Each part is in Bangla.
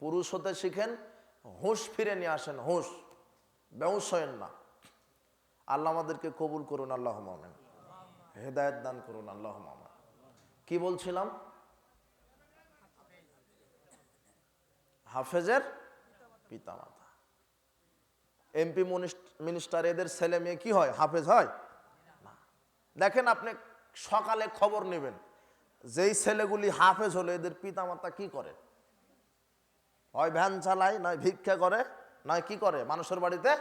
পুরুষ হতে শিখেন, হুঁশ ফিরে নিয়ে আসেন, হুঁশ। ব্যবস হয়েন না। আল্লাহ আমাদেরকে কবুল করুন, আল্লাহ মামেন। হেদায়ত দান করুন, আল্লাহ মামেন। কি বলছিলাম? হাফেজের পিতামাতা। এমপি মিনিস্টার, এদের ছেলে মেয়ে কি হয়? হাফেজ হয়? না। দেখেন আপনি সকালে খবর নেবেন। যেই ছেলেগুলি হাফেজ হলো, এদের পিতামাতা কি করে হয় ভ্যান চালায়, নয় ভিক্ষা করে, নয় কি করে? মানুষের বাড়িতে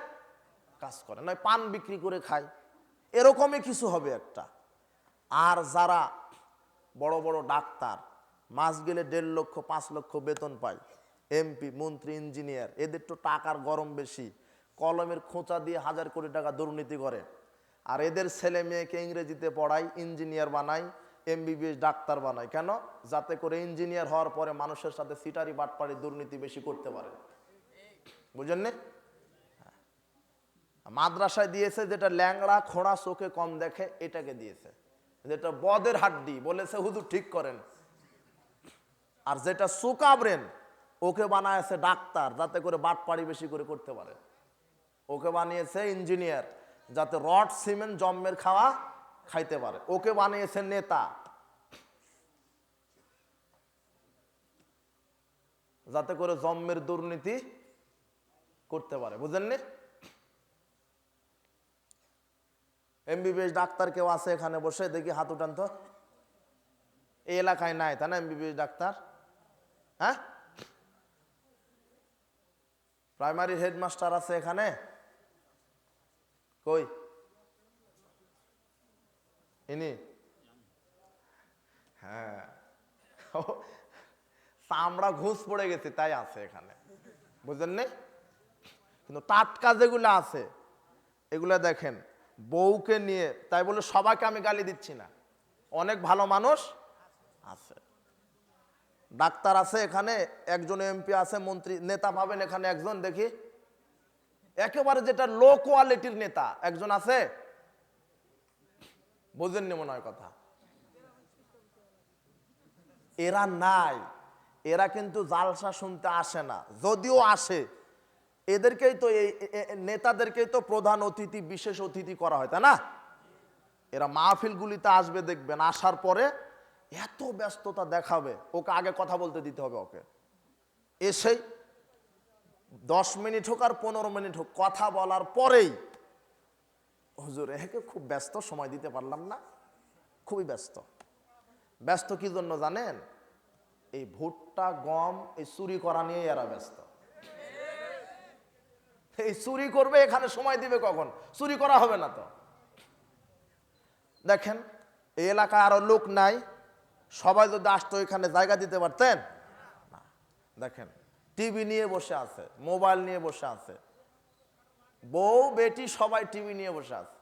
কাজ করে, নয় পান বিক্রি করে খায়। এরকমই কিছু হবে একটা। আর যারা বড় বড় ডাক্তার, মাস গেলে দেড় লক্ষ, পাঁচ লক্ষ বেতন পায়। এমপি, মন্ত্রী, ইঞ্জিনিয়ার, এদের তো টাকার গরম বেশি। কলমের খোঁচা দিয়ে হাজার কোটি টাকা দুর্নীতি করে। আর এদের ছেলে মেয়েকে ইংরেজিতে পড়ায়, ইঞ্জিনিয়ার বানায় এমবিবিএস ডাক্তার বানায়। কেন? যাতে করে ইঞ্জিনিয়ার হওয়ার পরে মানুষের সাথে সিটারি বাটপাড়ি দুর্নীতি বেশি করতে পারে। বুঝেন নি? মাদ্রাসায় দিয়েছে যেটা ল্যাংড়া, খোঁড়া, চোখে কম দেখে, এটাকে দিয়েছে। যেটা বদের হাড্ডি, বলেছে হুজুর ঠিক করেন। আর যেটা সুকা ব্রেন, ওকে বানায়ছে ডাক্তার, যাতে করে বাটপাড়ি বেশি করে করতে পারে। ওকে বানিয়েছে ইঞ্জিনিয়ার যাতে রড, সিমেন্ট, জম্মের খাওয়া খাইতে পারে। ওকে বানিয়েছেন নেতা। যাতে করে জম্মের দুর্নীতি করতে পারে। বুঝলেননি এমবিবিএস ডাক্তার কেউ আছে এখানে বসে? দেখি হাত উঠান তো। এই এলাকায় নাই, তাই না? MBBS doctor? হ্যাঁ? প্রাইমারি হেডমাস্টার আছে এখানে? কই? ইনি হ্যাঁ। চামড়া ঘুষ পড়ে গেছে, তাই আছে এখানে। বুঝলেন নি? কিন্তু টাটকা যেগুলো আছে, এগুলা দেখেন, বউকে নিয়ে, তাই বলে সবাইকে আমি গালি দিচ্ছি না। অনেক ভালো মানুষ আছে। ডাক্তার আছে এখানে, একজন এমপি আছে, মন্ত্রী, নেতা পাবেন এখানে একজন, দেখি। একেবারে যেটা লো কোয়ালিটির নেতা, একজন আছে? বোঝেননি মনে হয় কথা। এরা নাই। এরা কিন্তু জালসা শুনতে আসে না। যদিও আসে। এদেরকেই তো এই নেতাদেরকেই তো প্রধান অতিথি, বিশেষ অতিথি করা হয়, তাই না? এরা মাহফিলগুলিতে আসবে, দেখবেন, আসার পরে এত ব্যস্ততা দেখাবে। ওকে আগে কথা বলতে দিতে হবে ওকে। এসেই দশ মিনিট হোক আর পনেরো মিনিট হোক, কথা বলার পরেই হুজুর, একে খুব ব্যস্ত সময় দিতে পারলাম না, খুবই ব্যস্ত। ব্যস্ত কি জন্য জানেন? এই ভুট্টা, গম, এই চুরি করা নিয়ে এরা ব্যস্ত। এই চুরি করবে, এখানে সময় দিবে কখন? চুরি করা হবে না তো। দেখেন, এই এলাকায় আরও লোক নাই, সবাই যদি আসতো এখানে জায়গা দিতে পারতেন? দেখেন, টিভি নিয়ে বসে আছে, মোবাইল নিয়ে বসে আছে বউ, বেটি, সবাই টিভি নিয়ে বসে আছে।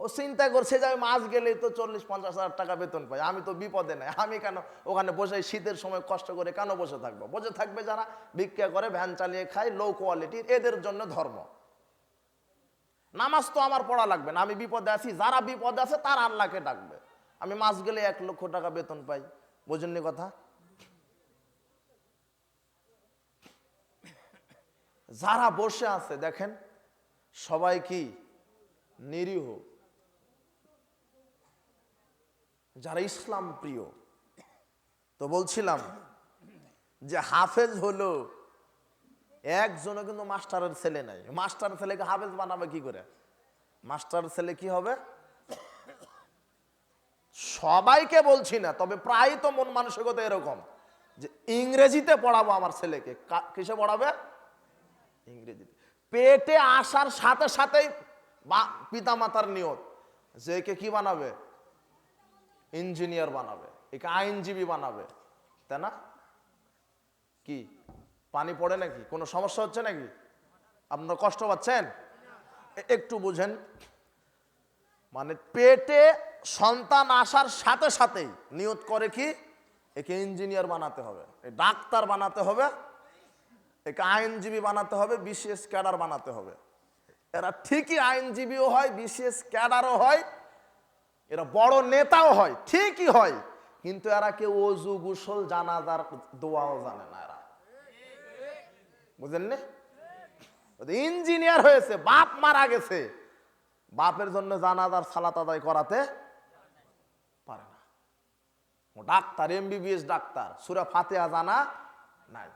ও চিন্তা করছে যে মাছ গেলেই তো চল্লিশ, পঞ্চাশ হাজার টাকা বেতন পাই। আমি তো বিপদে নাই। আমি কেন ওখানে বসে শীতের সময় কষ্ট করে কেন বসে থাকব? বসে থাকবে যারা, ভিক্ষা করে, ভ্যান চালিয়ে খায় লো কোয়ালিটির এদের জন্য ধর্ম। নামাজ তো আমার পড়া লাগবে না। আমি বিপদে আছি। যারা বিপদে আছে, তারা আল্লাহকে ডাকবে। আমি মাস গেলে এক লক্ষ টাকা বেতন পাই। বোঝেননি কথা? যারা বসে আছে, দেখেন, সবাই কি নিরীহ? যারা ইসলাম প্রিয়, তো বলছিলাম যে হাফেজ হলো, একজনও কিন্তু মাস্টারের ছেলে নাই। মাস্টার ছেলেকে হাফেজ বানাবে কি করে? মাস্টার ছেলে কি হবে? সবাইকে বলছি না, তবে প্রায় তো মন মানসিকতা এরকম যে ইংরেজিতে পড়াবো আমার ছেলেকে। কিসে পড়াবে? ইংরেজিতে। পেটে আসার সাথে সাথেই পিতা মাতার নিয়ত। যে একে কি বানাবে? ইঞ্জিনিয়ার বানাবে। একে আইনজীবী বানাবে। তাই না? কি? পানি পড়ে নাকি? কোনো সমস্যা হচ্ছে নাকি? আপনার কষ্ট পাচ্ছেন? একটু বুঝেন। মানে পেটে সন্তান আসার সাথে সাথেই নিয়ত করে কি? একে ইঞ্জিনিয়ার বানাতে হবে। ডাক্তার বানাতে হবে। একে আইনজীবী বানাতে হবে, বিশেষ ক্যাডার বানাতে হবে। এরা ঠিকই আইনজীবীও হয়, বিশেষ ক্যাডারও হয়, এরা বড় নেতাও হয়, ঠিকই হয়, কিন্তু এরা কেউ অজু গুসল, জানাজার দোয়াও জানে না এরা। বুঝলেন ইঞ্জিনিয়ার হয়েছে, বাপ মারা গেছে, বাপের জন্য জানাজার সালাত আদায় করাতে পারে না। ডাক্তার এমবিবিএস ডাক্তার, সুরা ফাতেহা জানা নাই।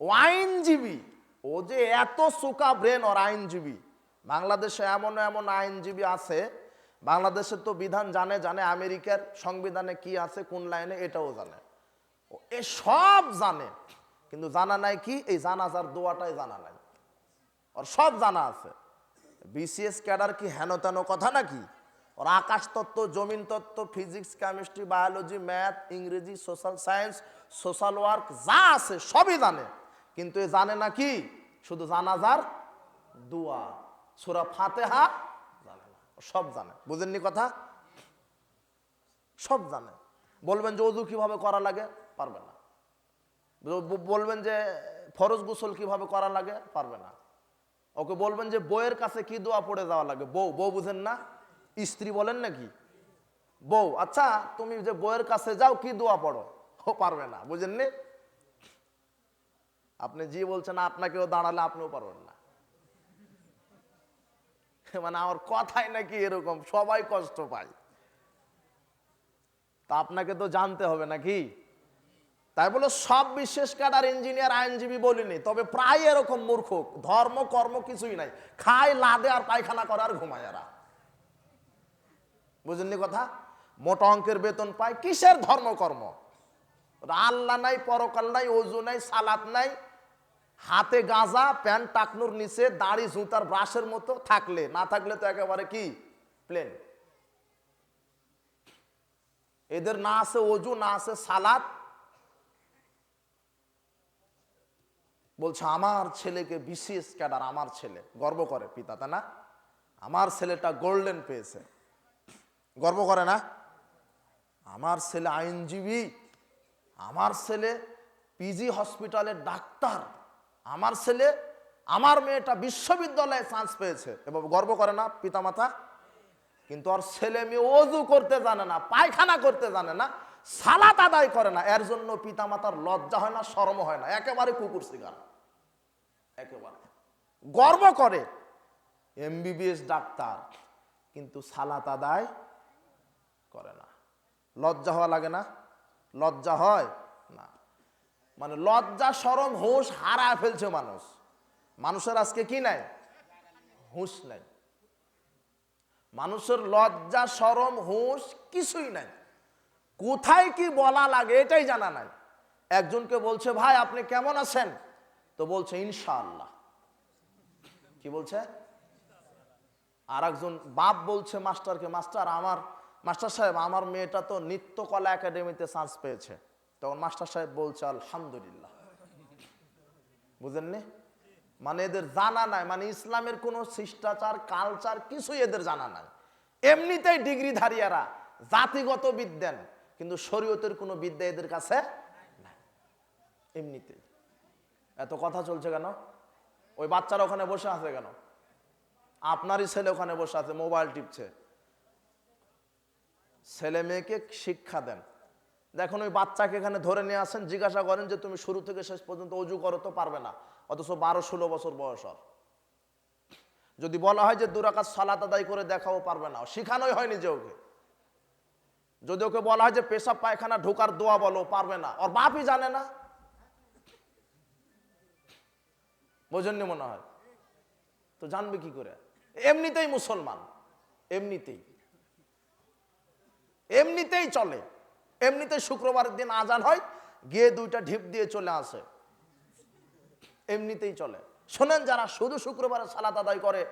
ও আইনজীবী। ও যে এত সুকা ব্রেন ওর আইনজীবী। বাংলাদেশে এমন এমন আইনজীবী আছে বাংলাদেশের তো বিধান জানে জানে আমেরিকার সংবিধানে কি আছে, কোন লাইনে এটাও জানে। এ সব জানে, কিন্তু জানা নাই কি? এই জানাজার দোয়াটাই জানা নাই। ওর সব জানা আছে। বিসিএস ক্যাডার কি হেন তেন কথা নাকি? ওর আকাশ তত্ত্ব, জমিন তত্ত্ব, ফিজিক্স, কেমিস্ট্রি, বায়োলজি, ম্যাথ, ইংরেজি, সোশ্যাল সায়েন্স, সোশ্যাল ওয়ার্ক যা আছে সবই জানে। কিন্তু এ জানে না কি? শুধু জানাজার দুয়া। সুরা ফাতেহা জানে না সব জানে। বুঝেননি কথা? সব জানে। বলবেন যে অজু কীভাবে করা লাগে? পারবে না। বলবেন যে ফরজ গোসল কীভাবে করা লাগে? পারবে না। ওকে বলবেন যে বউয়ের কাছে কি দোয়া পড়ে যাওয়া লাগে? বউ বউ বুঝেন না? স্ত্রী বলেন নাকি? বউ আচ্ছা তুমি যে বউয়ের কাছে যাও, কি দোয়া পড়ো? ও পারবে না। বুঝেননি? আপনি জি বলছেন আপনাকেও দাঁড়ালে আপনিও পারবেন না। মানে আমার কথাই নাকি এরকম, সবাই কষ্ট পায়। তা আপনাকে তো জানতে হবে নাকি? তাই বলে সব বিশেষ ক্যাডার ইঞ্জিনিয়ার, আইনজীবী বলিনি, তবে প্রায় এরকম মূর্খ। ধর্ম, কর্ম কিছুই নাই। খায়, লাদে আর পায়খানা করে আর ঘুমায় এরা। বুঝলেন কথা? মোটা অঙ্কের বেতন পায়, কিসের ধর্ম, কর্ম? আল্লাহ নাই, পরকাল নাই, অজু নাই সালাত নাই হাতে গাঁজা, প্যান্ট টাকনুর নিচে, দাড়ি, জুতার ব্রাশের মতো থাকলে, না থাকলে তো একেবারে কি? প্লেন এদের না আছে অজু না আছে সালাদ। বলছে, আমার ছেলেকে বিশেষ ক্যাডার, আমার ছেলে। গর্ব করে পিতা তা না? আমার ছেলেটা গোল্ডেন পেয়েছে। গর্ব করে না? আমার ছেলে আইনজীবী। আমার ছেলে পিজি হসপিটালের ডাক্তার। আমার ছেলে, আমার মেয়েটা বিশ্ববিদ্যালয়ে চান্স পেয়েছে। এবং গর্ব করে না পিতামাতা? কিন্তু ওর ছেলে মেয়ে অজু করতে জানে না, পায়খানা করতে জানে না, সালাত আদায় করে না। এর জন্য পিতামাতার লজ্জা হয় না, শরম হয় না। একেবারে কুকুর শিকার। একেবারে। গর্ব করে, এমবিবিএস ডাক্তার, কিন্তু সালাত আদায় করে না। লজ্জা হওয়া লাগে না? লজ্জা হয় না। মানে লজ্জা সরম হুঁশ হারা ফেলছে মানুষ। মানুষের আজকে কি নাই? হুঁশ নাই। মানুষের লজ্জা সরম হুঁশ কিছুই নাই। কোথায় কি বলা লাগে এটাই জানা নাই। একজনকে বলছে, ভাই, আপনি কেমন আছেন? তো বলছে, ইনশাআল্লাহ। কি বলছে? আর একজন বাপ বলছে, মাস্টারকে, মাস্টার, আমার, মাস্টার সাহেব, আমার মেয়েটা তো নৃত্যকলা একাডেমিতে চান্স পেয়েছে। তখন মাস্টার সাহেব বলছে, আলহামদুলিল্লাহ। বুঝেননি? মানে এদের জানা নাই মানে ইসলামের কোনো শিষ্টাচার কালচার কিছুই এদের জানা নাই। এমনিতেই ডিগ্রিধারীরা জাতিগত বিদ্যান, কিন্তু শরীয়তের কোনো বিদ্যা এদের কাছে এমনিতে। এত কথা চলছে কেন? ওই বাচ্চারা ওখানে বসে আছে কেন? আপনারই ছেলে ওখানে বসে আছে, মোবাইল টিপছে। ছেলে মেয়েকে শিক্ষা দেন। দেখুন, ওই বাচ্চাকে এখানে ধরে নিয়ে আসেন, জিজ্ঞাসা করেন যে, তুমি শুরু থেকে শেষ পর্যন্ত অজু করো তো পারবে না, অথচ বারো ষোলো বছর বয়স ওর। যদি বলা হয় যে দুরাকাত সালাত আদায় করে দেখাও পারবে না। শিখানোই হয়নি যে ওকে। যদি ওকে বলা হয় যে, পেশাব পায়খানা ঢোকার দোয়া বলো, পারবে না। ওর বাপই জানে না। বোঝেননি মনে হয়? তো জানবে কি করে? এমনিতেই মুসলমান, এমনিতেই। এমনিতেই চলে। এমনিতেই শুক্রবারের দিন আজান হয়, গিয়ে দুইটা ঢিপ দিয়ে চলে আসে। এমনিতেই চলে। শোনেন যারা শুধু শুক্রবারে সালাত আদায় করে,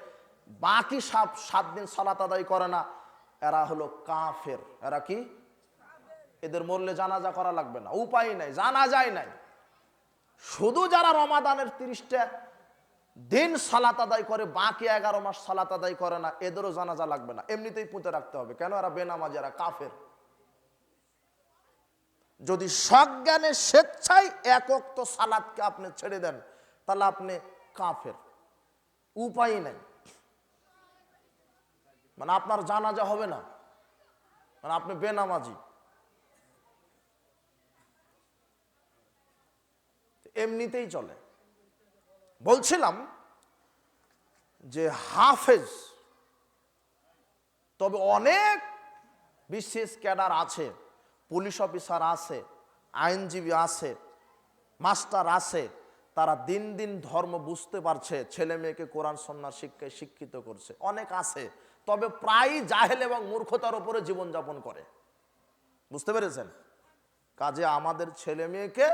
বাকি সাত সাত দিন সালাত আদায় করে না, এরা হলো কাফের। এরা কি? এদের মরলে জানাজা করা লাগবে না। উপায় নাই জানা যায় নাই। শুধু যারা রমাদানের তিরিশটা দিন সালাত আদায় করে, বাকি এগারো মাস সালাত আদায় করে না, এদেরও জানাজা লাগবে না। এমনিতেই পুঁতে রাখতে হবে। কেন? এরা বেনামাজ, এরা কাফের। যদি সজ্ঞানে স্বেচ্ছায় একক তো সালাদকে আপনি ছেড়ে দেন, তাহলে আপনি কাফের। উপায় নেই। মানে আপনার জানাজা হবে না। মানে আপনি বেনামাজি। এমনিতেই চলে। বলছিলাম যে হাফেজ, তবে অনেক বিশেষ ক্যাডার আছে পুলিশ অফিসার আছে, আইনজীবী আছে, মাস্টার আছে, তারা দিন দিন ধর্ম বুঝতে পারছে, ছেলে মেয়েকে কোরআন সন্ন্যার শিক্ষায় শিক্ষিত করছে। অনেক আছে, তবে প্রায়ই জাহেল এবং মূর্খতার উপরে জীবনযাপন করে। বুঝতে পেরেছেন? কাজে আমাদের ছেলে মেয়েকে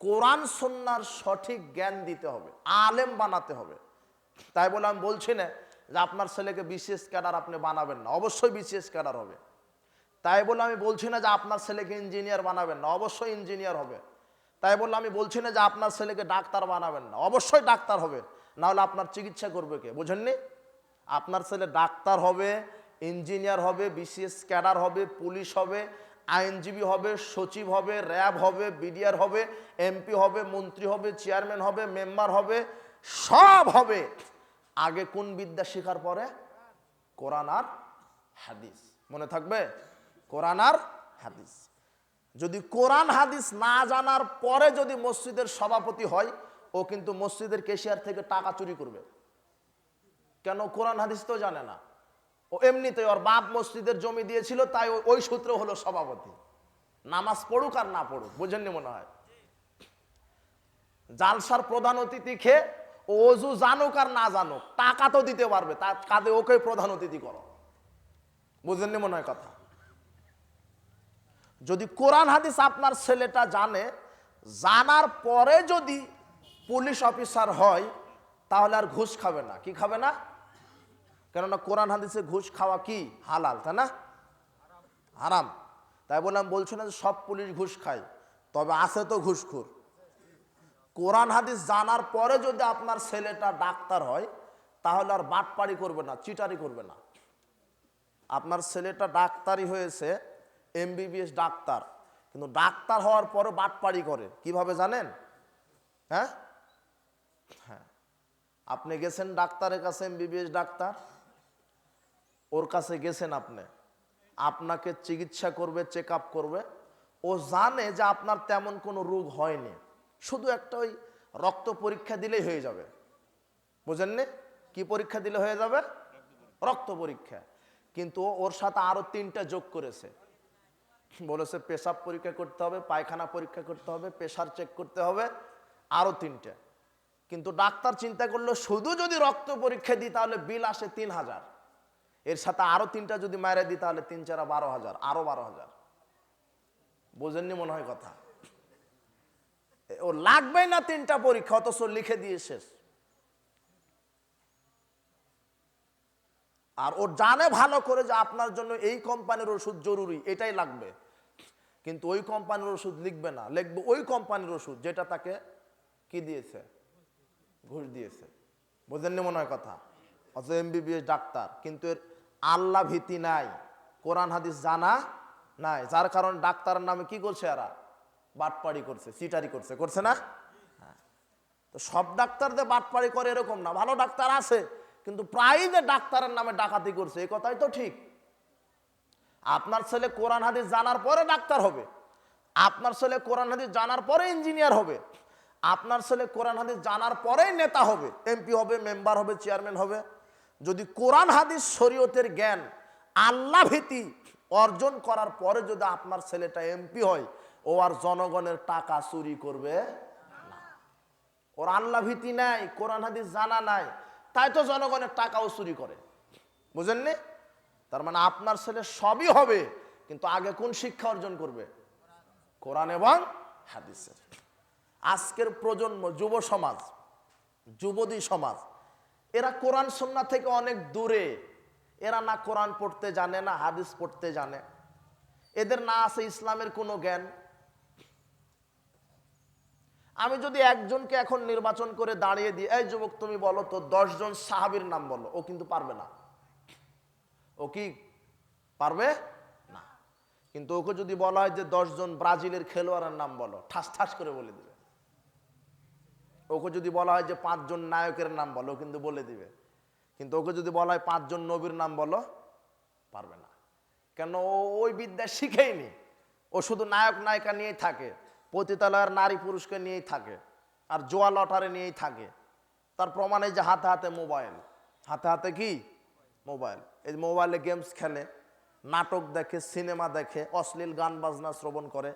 কোরআন সন্ন্যার সঠিক জ্ঞান দিতে হবে, আলেম বানাতে হবে। তাই বলে আমি বলছি না যে আপনার ছেলেকে বিশেষ ক্যাডার আপনি বানাবেন না, অবশ্যই বিশেষ ক্যাডার হবে। তাই বলে আমি বলছি না যে আপনার ছেলেকে ইঞ্জিনিয়ার বানাবেন না। অবশ্যই ইঞ্জিনিয়ার হবে। তাই বলে আমি বলছি না যে আপনার ছেলেকে ডাক্তার বানাবেন না। অবশ্যই ডাক্তার হবে। না হলে আপনার চিকিৎসা করবে কে? বুঝেননি? আপনার ছেলে ডাক্তার হবে ইঞ্জিনিয়ার হবে, বিসিএস ক্যাডার হবে, পুলিশ হবে, আইনজীবী হবে, সচিব হবে, র্যাব হবে, বিডিআর হবে, এমপি হবে, মন্ত্রী হবে, চেয়ারম্যান হবে, মেম্বার হবে, সব হবে। আগে কোন বিদ্যা শেখার পরে? কোরআন আর হাদিস। মনে থাকবে? কোরআন আর হাদিস। যদি কোরআন হাদিস না জানার পরে যদি মসজিদের সভাপতি হয়, ও কিন্তু মসজিদের কেশিয়ার থেকে টাকা চুরি করবে। কেন? কোরআন হাদিস তো জানে না। ও এমনিতে ওর বাপ মসজিদের জমি দিয়েছিল, তাই ওই সূত্র হলো সভাপতি। নামাজ পড়ুক আর না পড়ুক, বুঝেননি মনে হয়? জালসার প্রধান অতিথি খেয়ে অজু জানুক আর না জানুক, টাকা তো দিতে পারবে তার কাঁধে ওকে প্রধান অতিথি করো। বুঝেননি মনে হয় কথা? যদি কোরআন হাদিস আপনার ছেলেটা জানে, জানার পরে যদি পুলিশ অফিসার হয়, তাহলে আর ঘুষ খাবে না। কি খাবে না? কেননা কোরআন হাদিসে ঘুষ খাওয়া কি? হালাল, তাই না? হারাম। তাই বললাম, বলছো না যে সব পুলিশ ঘুষ খায়, তবে আছে তো ঘুষখোর। কোরআন হাদিস জানার পরে যদি আপনার ছেলেটা ডাক্তার হয়, তাহলে আর বাটপাড়ি করবে না, চিটারি করবে না। আপনার ছেলেটা ডাক্তারি হয়েছে এমবিবিএস ডাক্তার। কিন্তু ডাক্তার হওয়ার পরে বাটপাড়ি করে। কীভাবে জানেন? হ্যাঁ? হ্যাঁ। আপনি গেছেন ডাক্তারের কাছে এমবিবিএস ডাক্তার? ওর কাছে গেছেন আপনি। আপনাকে চিকিৎসা করবে চেক করবে। ও জানে যে আপনার তেমন কোনো রোগ হয়নি। শুধু একটা ওই রক্ত পরীক্ষা দিলেই হয়ে যাবে। বুঝেননি? কি পরীক্ষা দিলে হয়ে যাবে? রক্ত পরীক্ষা। কিন্তু ওর সাথে আরও তিনটা যোগ করেছে। বলেছে পেশাব পরীক্ষা করতে হবে, পায়খানা পরীক্ষা করতে হবে প্রেশার চেক করতে হবে, আরও তিনটে। কিন্তু ডাক্তার চিন্তা করল, শুধু যদি রক্ত পরীক্ষা দিই তাহলে বিল আসে তিন হাজার। এর সাথে আরও তিনটা যদি মায়েরা দিই তাহলে তিন চারা বারো হাজার, আরও বারো হাজার। বোঝেননি মনে হয় কথা? ও লাগবে না তিনটা পরীক্ষা, অথচ লিখে দিয়ে শেষ। আর ও জানে ভালো করে যে আপনার জন্য এই কোম্পানির ওষুধ জরুরি, এটাই লাগবে। কিন্তু ওই কোম্পানির ওষুধ লিখবে না। লিখবে ওই কোম্পানির ওষুধ যেটা তাকে কি দিয়েছে? ঘুষ দিয়েছে। বোঝেননি মনে হয় কথা? অথচ এমবিবিএস ডাক্তার। কিন্তু এর আল্লাহ ভীতি নাই। কোরআন, হাদিস জানা নাই। যার কারণে ডাক্তারের নামে কি করছে এরা? বাটপাড়ি করছে, চিটারি করছে। করছে না? হ্যাঁ। তো সব ডাক্তারদের বাটপাড়ি করে এরকম না। ভালো ডাক্তার আছে। কিন্তু প্রায় যে ডাক্তারের নামে ডাকাতি করছে এই কথাই তো ঠিক। আপনার ছেলে কোরআন, হাদিস জানার পরে ডাক্তার হবে। আপনার ছেলে কোরআন, হাদিস জানার পরে ইঞ্জিনিয়ার হবে। আপনার ছেলে কোরআন, হাদিস জানার পরেই নেতা হবে। এমপি হবে, মেম্বার হবে, চেয়ারম্যান হবে। যদি কোরআন, হাদিস শরীয়তের জ্ঞান, আল্লাহ ভীতি অর্জন করার পরে যদি আপনার ছেলেটা এমপি হয়, ও আর জনগণের টাকা চুরি করবে ওর আল্লাহ ভীতি নাই, কোরআন, হাদিস জানা নাই। তাই তো জনগণের টাকাও চুরি করে। বুঝেননি তার মানে আপনার ছেলে সবই হবে, কিন্তু আগে কোন শিক্ষা অর্জন করবে? কোরআন এবং হাদিসের। আজকের প্রজন্ম, যুব সমাজ যুবদী সমাজ, এরা কোরআন সন্না থেকে অনেক দূরে। এরা না কোরআন পড়তে জানে, না হাদিস পড়তে জানে। এদের না আছে ইসলামের কোনো জ্ঞান। আমি যদি একজনকে এখন নির্বাচন করে দাঁড়িয়ে দিই এই যুবক তুমি বলো তো, দশজন সাহাবির নাম বলো। ও কিন্তু পারবে না। ও কি পারবে? না। কিন্তু ওকে যদি বলা হয় যে, দশজন ব্রাজিলের খেলোয়াড়ের নাম বলো, ঠাস ঠাস করে বলে দিবে। ওকে যদি বলা হয় যে, পাঁচজন নায়কের নাম বলো কিন্তু বলে দিবে। কিন্তু ওকে যদি বলা হয়, পাঁচজন নবীর নাম বলো, পারবে না। কেন? ওই বিদ্যা শিখেইনি। ও শুধু নায়ক নায়িকা নিয়েই থাকে। পতিতালয়ের নারী পুরুষকে নিয়েই থাকে আর জোয়া লটারি নিয়েই থাকে। তার প্রমাণ এই যে হাতে হাতে মোবাইল। হাতে হাতে কি? মোবাইল। এই মোবাইলে গেমস খেলে, নাটক দেখে, সিনেমা দেখে, অশ্লীল গান বাজনা শ্রবণ করে।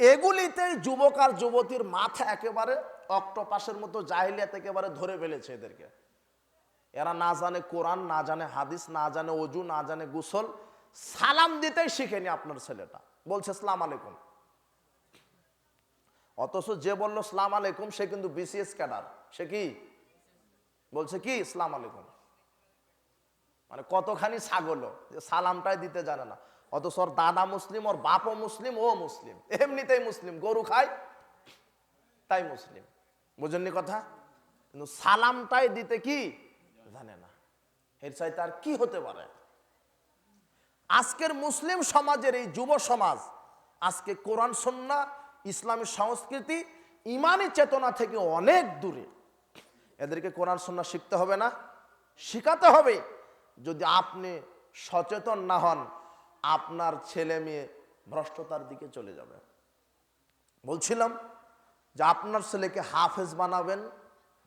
এগুলিতেই যুবক আর যুবতীর মাথা একেবারে অক্টোপাসের মতো জাহিলিয়াত একেবারে ধরে ফেলেছে এদেরকে। এরা না জানে কোরআন, না জানে হাদিস, না জানে অজু না জানে গুসল। সালাম দিতেই শিখেনি আপনার ছেলেটা। বলছে সালাম আলাইকুম। অথচ যে বলল, সালাম আলাইকুম সে কিন্তু বিসিএস ক্যাডার সে কি? বলছে কি? সালাম আলাইকুম মানে কতখানি ছাগল যে সালামটাই দিতে জানে না। অথচ ওর দাদা মুসলিম, ওর বাপও মুসলিম, ও মুসলিম। এমনিতেই মুসলিম। গরু খায়, তাই মুসলিম। বুঝেননি কথা? কিন্তু সালামটাই দিতে কি? জানে না। এর চাইতে আর কি হতে পারে? আজকের মুসলিম সমাজের এই যুব সমাজ, আজকে কোরআন সন্না ইসলামী সংস্কৃতি ইমানি চেতনা থেকে অনেক দূরে। এদেরকে কোরআন সন্না শিখতে হবে না, শিখাতে হবে। যদি আপনি সচেতন না হন, আপনার ছেলে মেয়ে ভ্রষ্টতার দিকে চলে যাবে। বলছিলাম যে আপনার ছেলেকে হাফেজ বানাবেন,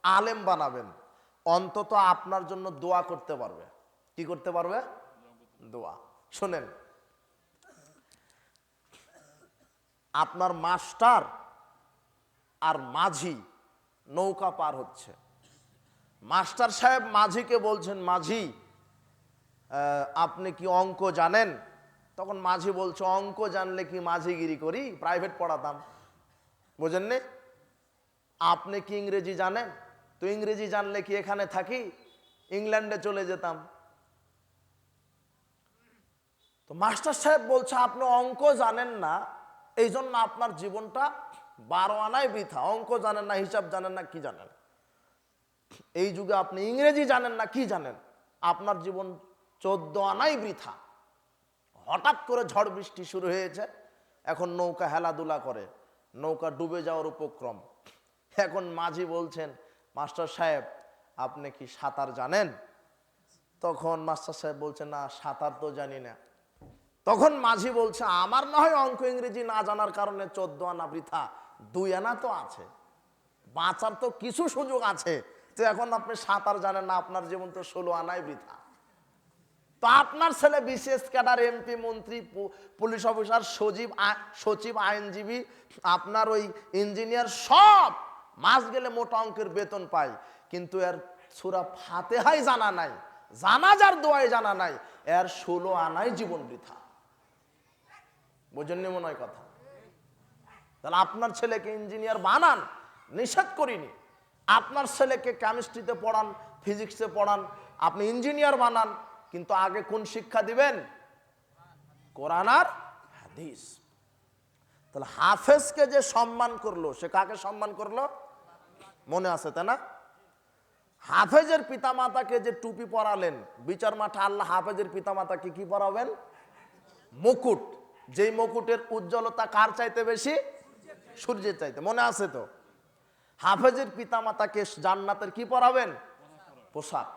আলেম বানাবেন, অন্তত আপনার জন্য দোয়া করতে পারবে। কি করতে পারবে? দোয়া। শোনেন আপনার মাস্টার আর মাঝি নৌকা পার হচ্ছে। মাস্টার সাহেব মাঝিকে বলছেন, মাঝি আপনি কি অঙ্ক জানেন? তখন মাঝি বলছে, অঙ্ক জানলে কি মাঝিগিরি করি? প্রাইভেট পড়াতাম। বোঝেননি? আপনি কি ইংরেজি জানেন? তো ইংরেজি জানলে কি এখানে থাকি? ইংল্যান্ডে চলে যেতাম। তো মাস্টার সাহেব বলছে, আপনি অঙ্ক জানেন না এই জন্য আপনার জীবনটা বারো আনায় বৃথা, অঙ্ক জানেন না, হিসাব জানেন না, কি জানেন? এই যুগে আপনি ইংরেজি জানেন না, কি জানেন? আপনার জীবন চোদ্দ আনাই বৃথা। হঠাৎ করে ঝড় বৃষ্টি শুরু হয়েছে, এখন নৌকা হেলাধুলা করে, নৌকা ডুবে যাওয়ার উপক্রম। এখন মাঝি বলছেন, মাস্টার সাহেব, আপনি কি সাঁতার জানেন? তখন মাস্টার সাহেব বলছেন, না, সাঁতার তো জানি না। তখন মাঝি বলছে, আমার না হয় অঙ্ক ইংরেজি না জানার কারণে চোদ্দ আনা বৃথা, দুই আনা তো আছে। বাঁচার তো কিছু সুযোগ আছে। তো এখন আপনি সাঁতার জানেন না, আপনার জীবন তো ষোলো আনাই বৃথা। তো আপনার ছেলে বিশেষ ক্যাডার, এমপি, মন্ত্রী পুলিশ অফিসার সচিব সচিব, আইনজীবী, আপনার ওই ইঞ্জিনিয়ার সব মাস গেলে মোটা অঙ্কের বেতন পায়। কিন্তু এর সুরা ফাতেহাই জানা নাই, জানাজার দোয়াই জানা নাই, এর ষোলো আনাই জীবন বৃথা। বোঝেননি মনে হয় কথা। তাহলে আপনার ছেলেকে ইঞ্জিনিয়ার বানান, নিষেধ করিনি। আপনার ছেলেকে কেমিস্ট্রিতে পড়ান ফিজিক্সে পড়ান, আপনি ইঞ্জিনিয়ার বানান, কিন্তু আগে কোন শিক্ষা দিবেন? কোরআন আর হাদিস। তাহলে হাফেজকে যে সম্মান করল, সে কাকে সম্মান করল? মনে আছে তাই না? হাফেজের পিতামাতাকে যে টুপি পরালেন, বিচার মাঠে আল্লাহ হাফেজের পিতামাতাকে কি পরাবেন? মুকুট। যেই মুকুটের উজ্জ্বলতা কার চাইতে বেশি? সূর্যের চাইতে। মনে আছে তো? হাফেজের পিতামাতাকে জান্নাতের কি পরাবেন? পোশাক।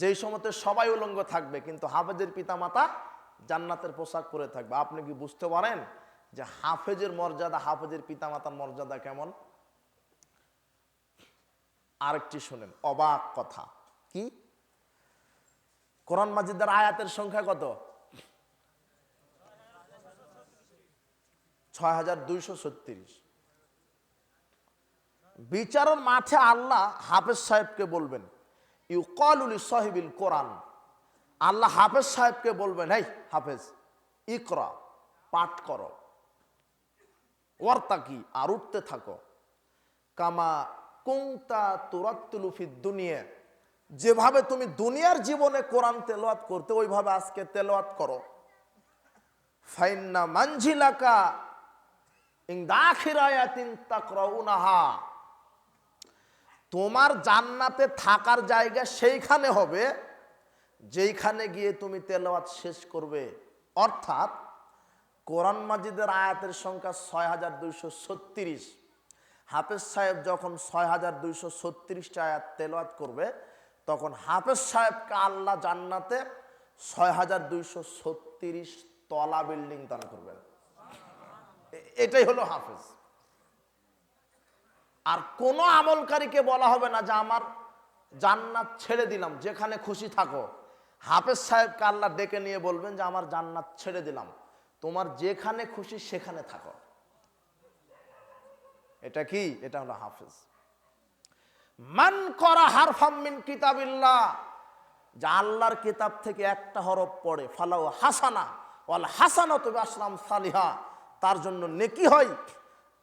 যেই সময়তে সবাই উলঙ্গ থাকবে, কিন্তু হাফেজের পিতামাতা জান্নাতের পোশাক পরে থাকবে। আপনি কি বুঝতে পারেন যে হাফেজের মর্যাদা, হাফেজের পিতামাতার মর্যাদা কেমন? আরেকটি শোনেন, অবাক কথা। কি? কোরআন মাজিদের আয়াতের সংখ্যা কত? ছয় হাজার দুইশো ছত্রিশ। বিচারের মাঠে আল্লাহ হাফেজ সাহেবকে বলবেন ইউ কল ইউকালুলি সাহেবিল কোরআন। আল্লাহ হাফেজ সাহেবকে বলবেন এই হাফেজ, ইকরা, পাঠ করো। ওয়ার্তাকি আর উঠতে থাকো। কামা কুংতা তুরাত্তুলুফি দুনিয়া। যেভাবে তুমি দুনিয়ার জীবনে কোরআন তেলাওয়াত করতে, ওইভাবে আজকে তেলাওয়াত করো। ফাইন্না তাকরাউনাহা তোমার জান্নাতে থাকার জায়গা সেইখানে হবে, যেইখানে গিয়ে তুমি তেলাওয়াত শেষ করবে। অর্থাৎ কোরআন মাজিদের আয়াতের সংখ্যা ছয় হাজার দুইশো ছত্রিশ। হাফেজ সাহেব যখন ছয় হাজার দুইশো ছত্রিশটা আয়াত তেলাওয়াত করবে, তখন হাফেজ সাহেবকে আল্লাহ জান্নাতে ছয় হাজার দুইশো ছত্রিশ তলা বিল্ডিং দান করবেন। এটাই হলো হাফেজ। আর কোনো আমলকারীকে বলা হবে না যে আমার জান্নাত ছেড়ে দিলাম, যেখানে খুশি থাকো। হাফেজ সাহেবকে আল্লাহ ডেকে নিয়ে বলবেন যে আমার জান্নাত ছেড়ে দিলাম, তোমার যেখানে খুশি সেখানে থাকো। এটা কি? এটা হলো হাফেজ। মান করা হারফাম মিন কিতাবিল্লাহ, যা আল্লাহর কিতাব থেকে একটা হরফ পড়ে ফালাও হাসানা, ওয়াল হাসানা তবে আসলাম সালিহা। তার জন্য নেকি হয়।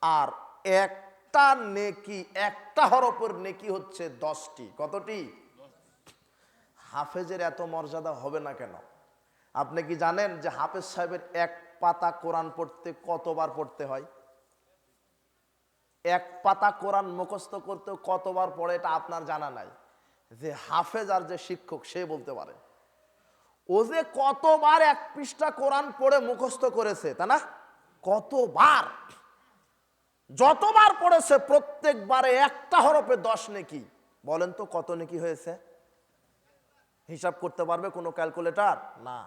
আর একটা নেকি, একটা হরফের নেকি হচ্ছে দশটি। কতটি? হাফেজের এত মর্যাদা হবে না কেন? আপনি কি জানেন যে হাফেজ সাহেবের এক পাতা কোরআন পড়তে কতবার পড়তে হয়? এক পাতা কোরআন মুখস্থ করতে কতবার পড়ে এটা আপনার জানা নাই? যে হাফেজ আর যে শিক্ষক, সে বলতে পারে। ও যে কতবার এক পৃষ্ঠা কোরআন পড়ে মুখস্থ করেছে, তা না? কতবার? যতবার পড়েছে প্রত্যেকবারে একটা হরফে দশ নেকি। বলেন তো কত নেকি হয়েছে? হিসাব করতে পারবে কোনো ক্যালকুলেটর? না।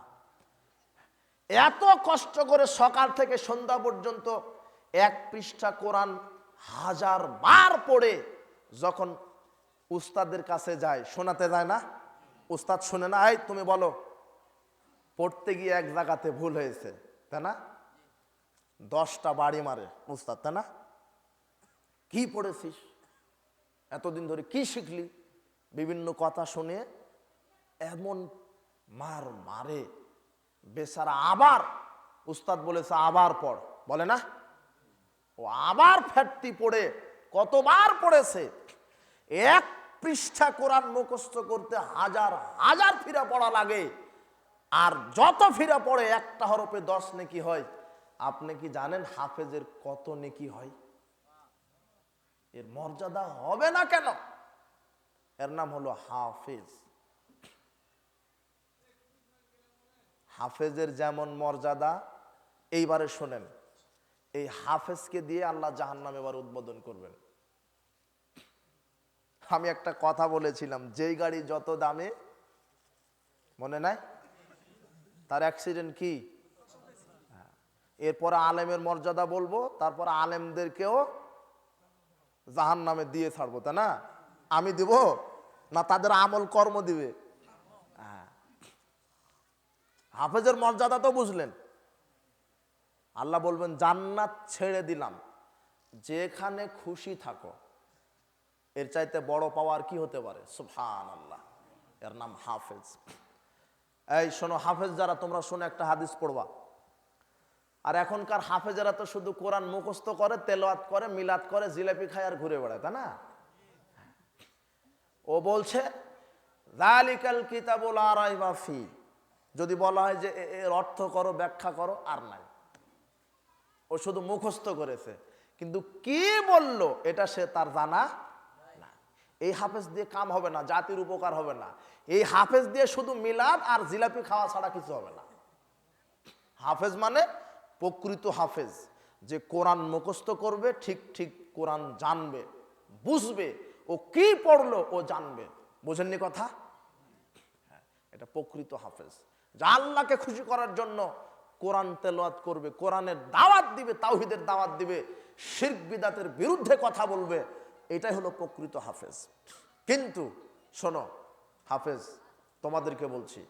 এত কষ্ট করে সকাল থেকে সন্ধ্যা পর্যন্ত এক পৃষ্ঠা কোরআন হাজার বার পড়ে যখন উস্তাদের কাছে যায়, শোনাতে যায় না? উস্তাদ শুনে না, এই তুমি বলো, পড়তে গিয়ে এক জায়গাতে ভুল হয়েছে। তাই না? দশটা বাড়ি মারে, উস্তাদ, তাই না? কি পড়েছিস? এতদিন ধরে কি শিখলি? বিভিন্ন কথা শুনে এমন মার মারে, বেচারা আবার, উস্তাদ বলেছে আবার পড়, বলে না? ও আবার ফ্যাটটি পড়ে, কতবার পড়েছে? এক পৃষ্ঠা কোরআন মুখস্থ করতে হাজার হাজার ফিরা পড়া লাগে, আর যত ফিরা পড়ে, একটা হরফে দশ নেকি হয় আপনি কি জানেন হাফেজের কত নেকি হয়? এর মর্যাদা হবে না কেন? এর নাম হলো হাফেজ। হাফেজের যেমন মর্যাদা, এইবারে শোনেন, এই হাফেজকে দিয়ে আল্লাহ জাহান্নাম এবার উদ্বোধন করবেন। আমি একটা কথা বলেছিলাম, যেই গাড়ি যত দামে, মনে নাই? তার অ্যাক্সিডেন্ট কি। এরপরে আলেমের মর্যাদা বলব, তারপর আলেমদেরকেও জাহান নামে দিয়ে ছাড়বো, তাই না? আমি দিব? না তাদের আমল কর্ম দিবে? হ্যাঁ। হাফেজের মর্যাদা তো বুঝলেন। আল্লাহ বলবেন, জান্নাত ছেড়ে দিলাম। যেখানে খুশি থাকো, এর চাইতে বড় পাওয়ার কি হতে পারে? সুফান আল্লাহ এর নাম হাফেজ। এই শোনো, হাফেজ যারা, তোমরা শোনো একটা হাদিস পড়বা। আর এখনকার হাফেজেরা তো শুধু কোরআন মুখস্থ করে, তেলাওয়াত করে, মিলাদ করে, জিলাপি খায় আর ঘুরে বেড়ায়, তাই না? ও বলছে যদি বলা হয় যে এর অর্থ করো, ব্যাখ্যা করো, আর নাই। ও শুধু মুখস্থ করেছে। কিন্তু কি বলল, এটা সে তার জানা না। এই হাফেজ দিয়ে কাম হবে না, জাতির উপকার হবে না। এই হাফেজ দিয়ে শুধু মিলাদ আর জিলাপি খাওয়া ছাড়া কিছু হবে না। হাফেজ মানে প্রকৃত হাফেজ। যে কোরআন মুখস্থ করবে ঠিক ঠিক কোরআন জানবে বুঝবে ও কি পড়ল ও জানবে। বোঝেননি কথা? হ্যাঁ, এটা প্রকৃত হাফেজ। যা আল্লাহকে খুশি করার জন্য কোরআন তেলাওয়াত করবে কোরআনের দাওয়াত দিবে তাওহিদের দাওয়াত দিবে শিরক বিদাতের বিরুদ্ধে কথা বলবে এটাই হলো প্রকৃত হাফেজ। কিন্তু শোনো হাফেজ তোমাদেরকে বলছি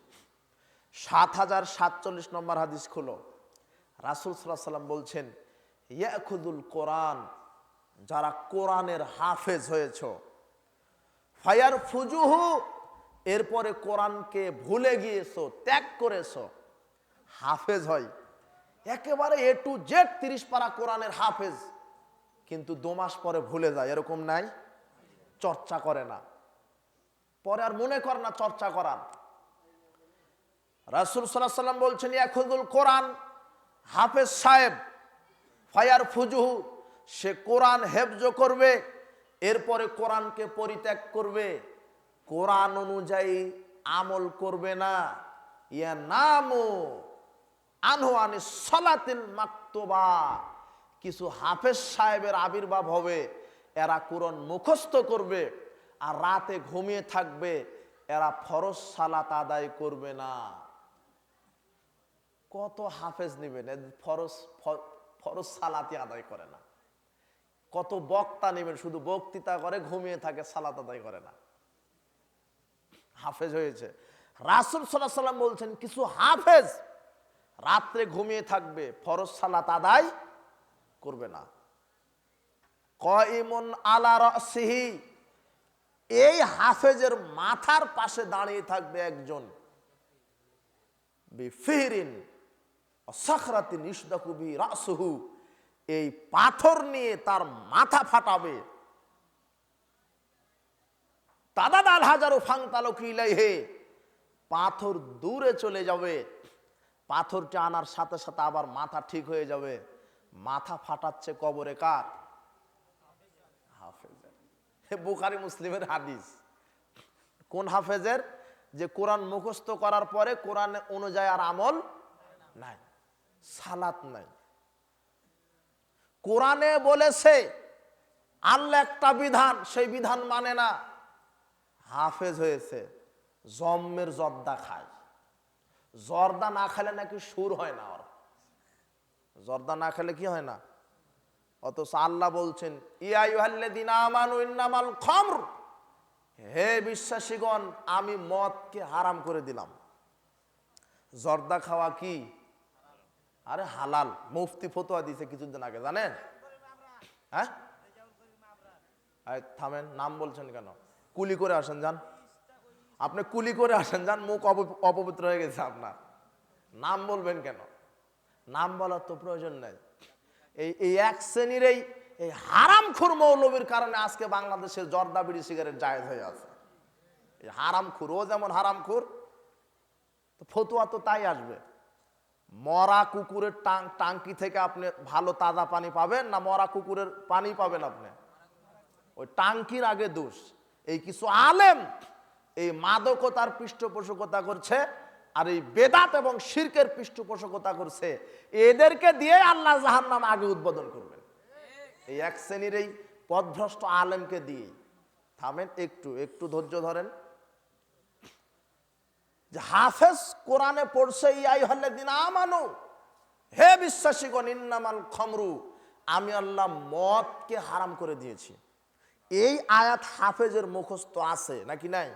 সাত হাজার সাতচল্লিশ নম্বর হাদিস খুলো। রাসুল সাল্লাহ সাল্লাম বলছেন ইয়াকুদুল কোরআন, যারা কোরআনের হাফেজ হয়েছ ফায়ার ফুজুহু এরপরে কোরআনকে ভুলে গিয়েছো, ত্যাগ করেছ, হাফেজ হয়। একেবারে এ টু জেড তিরিশ পারা কোরআনের হাফেজ, কিন্তু দু মাস পরে ভুলে যায়, এরকম নাই? চর্চা করে না। পরে আর মনে কর না চর্চা করার। রাসুল সাল্লাহ সাল্লাম বলছেন ইয়াকুদুল কোরআন হাফেজ সাহেব, ফায়ার ফুজুহু, সে কোরআন হেফজ করবে, এরপরে কোরআনকে পরিত্যাগ করবে। কোরআন অনুযায়ী আমল করবে না। ইয়া নামো আনহানি সলাতিল মাকতবা। কিছু হাফেজ সাহেবের আবির্ভাব হবে, এরা কোরআন মুখস্থ করবে আর রাতে ঘুমিয়ে থাকবে, এরা ফরজ সালাত আদায় করবে না। কত হাফেজ নেবেন? এদের ফরজ ফ- ফরজ সালাতি আদায় করে না। কত বক্তা নেবেন? শুধু বক্তৃতা করে, ঘুমিয়ে থাকে, সালাত আদায় করে না। হাফেজ হয়েছে। রাসুল সাল্লাহ সাল্লাম বলছেন, কিছু হাফেজ রাত্রে ঘুমিয়ে থাকবে, ফরজ সালাত আদায় করবে না। কইমন আলা রসিহি, এই হাফেজের মাথার পাশে দাঁড়িয়ে থাকবে একজন। বিফিরিন এই পাথর নিয়ে তার মাথা ফাটাবে। আল হাজারো পাথর দূরে চলে যাবে। পাথরটা আনার সাথে সাথে আবার মাথা ঠিক হয়ে যাবে। মাথা ফাটাচ্ছে কবরে কার? হাফেজের। বুখারি মুসলিমের হাদিস। কোন হাফেজের? যে কোরআন মুখস্থ করার পরে কোরআন অনুযায়ী আর আমল নাই। সালাত নাই। কোরআনে বলেছে, আল্লাহ একটা বিধান, সেই বিধান মানে না, হাফেজ হয়েছে, জম্মের জর্দা খায়। জর্দা না খেলে নাকি সুর হয় না ওর। জর্দা না খেলে কি হয় না? অথচ আল্লাহ বলছেন ইন্নামাল খমর। হে বিশ্বাসীগণ, আমি মদকে হারাম করে দিলাম। জর্দা খাওয়া কি? আরে হালাল, মুফতি ফতোয়া দিছে কিছুদিন আগে, জানেন? হ্যাঁ? থামেন, নাম বলছেন কেন? কুলি করে আসেন, যান। আপনি কুলি করে আসেন, যান, মুখ অপ- অপবিত্র হয়ে গেছে আপনার। নাম বলবেন কেন? নাম বলার তো প্রয়োজন নেই। এই এই এক শ্রেণির এই এই হারামখুর মৌলবীর কারণে আজকে বাংলাদেশের জর্দা বিড়ি সিগারেট জায়েজ হয়ে আছে। এই হারামখুর, ও যেমন হারামখুর, তো ফতুয়া তো তাই আসবে। মরা কুকুরের টাঙ্কি থেকে আপনি ভালো তাজা পানি পাবেন না মরা কুকুরের পানি পাবেন আপনি? ওই টাঙ্কির আগে দোষ। এই কিছু আলেম এই মাদকতার পৃষ্ঠপোষকতা করছে আর এই বেদাত এবং শির্কের পৃষ্ঠপোষকতা করছে। এদেরকে দিয়ে আল্লাহ জাহান্নাম আগে উদ্বোধন করবেন। এই এক শ্রেণির এই পদভ্রষ্ট আলেমকে দিয়ে থামেন, একটু একটু ধৈর্য ধরেন। হাফেজ কোরআনে পড়ছে ইয়াই হলে দিন আমানু, হে বিশ্বাসীগণ, ইন্নামাল খমরু, আমি আল্লাহ মদকে হারাম করে দিয়েছি। এই আয়াত হাফেজের মুখস্থ আছে নাকি নাই?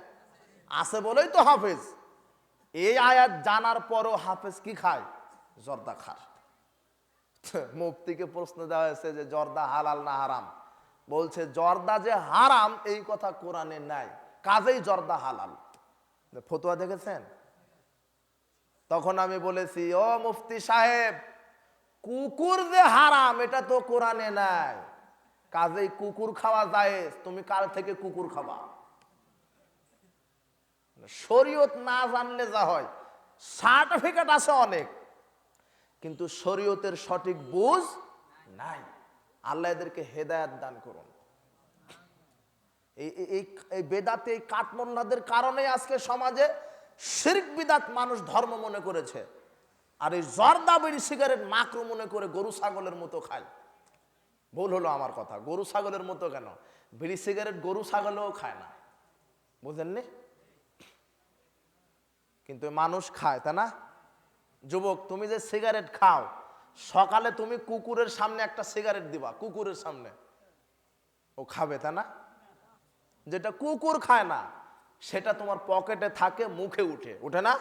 আছে বলেই তো হাফেজ। এই আয়াত জানার পরও হাফেজ কি খায়? জর্দা খায়। মুফতিকে প্রশ্ন দেওয়া হয়েছে যে, জর্দা হালাল না হারাম? বলছে, জর্দা যে হারাম, এই কথা কোরআনে নাই। কাজেই জর্দা হালাল। ফতুয়া দেখেছেন? তখন আমি বলেছি, ও মুফতি সাহেব, কুকুর যে হারাম, এটা তো কোরআনে নাই। কাজেই কুকুর খাওয়া যায় তুমি কাল থেকে কুকুর খাবা। শরীয়ত না জানলে যা হয় সার্টিফিকেট আছে অনেক, কিন্তু শরীয়তের সঠিক বুঝ নাই। আল্লাহ এদেরকে হেদায়াত দান করুন। এই এই- বেদাতে, এই কাঠমোল্লাদের কারণে আজকে সমাজে শির্ক বিদাত মানুষ ধর্ম মনে করেছে। আর এই জর্দা বিড়ি সিগারেট মাকরু মনে করে গরু ছাগলের মতো খায়। ভুল হলো আমার কথা। গরু ছাগলের মতো কেন? বিড়ি সিগারেট গরু ছাগলেও খায় না। বুঝেননি? কিন্তু মানুষ খায়, তাই না? যুবক, তুমি যে সিগারেট খাও, সকালে তুমি কুকুরের সামনে একটা সিগারেট দিবা, কুকুরের সামনে। ও খাবে, তাই না? যেটা কুকুর খায় না, সেটা তোমার পকেটে থাকে, মুখে উঠে। উঠে না?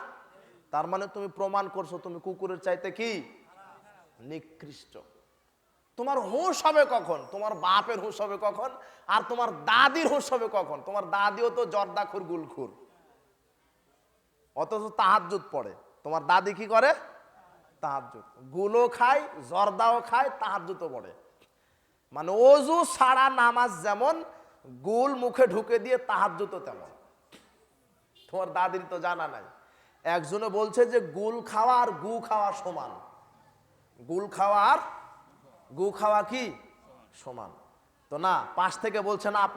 তার মানে তুমি প্রমাণ করছ তুমি কুকুরের চাইতে কি? নিকৃষ্ট। তোমার হুঁশ হবে কখন? তোমার বাপের হুঁশ হবে কখন? আর তোমার দাদির হুঁশ হবে কখন? তোমার দাদিও তো জর্দাখুর, গুলখুর। অথচ তাহাজুত পড়ে। তোমার দাদি কি করে? তাহাজুতগুলো খায়, জর্দাও খায় তাহাজুতও পড়ে। মানে অজু ছাড়া নামাজ যেমন গুল মুখে ঢুকে দিয়ে তাহার জুতো তেমন তোমার দাদির তো জানা নাই। একজনে বলছে যে গুল খাওয়া আর গু খাওয়া সমান। গুল খাওয়া আর গু খাওয়া কি? সমান। তো না, পাশ থেকে বলছে না, আপনার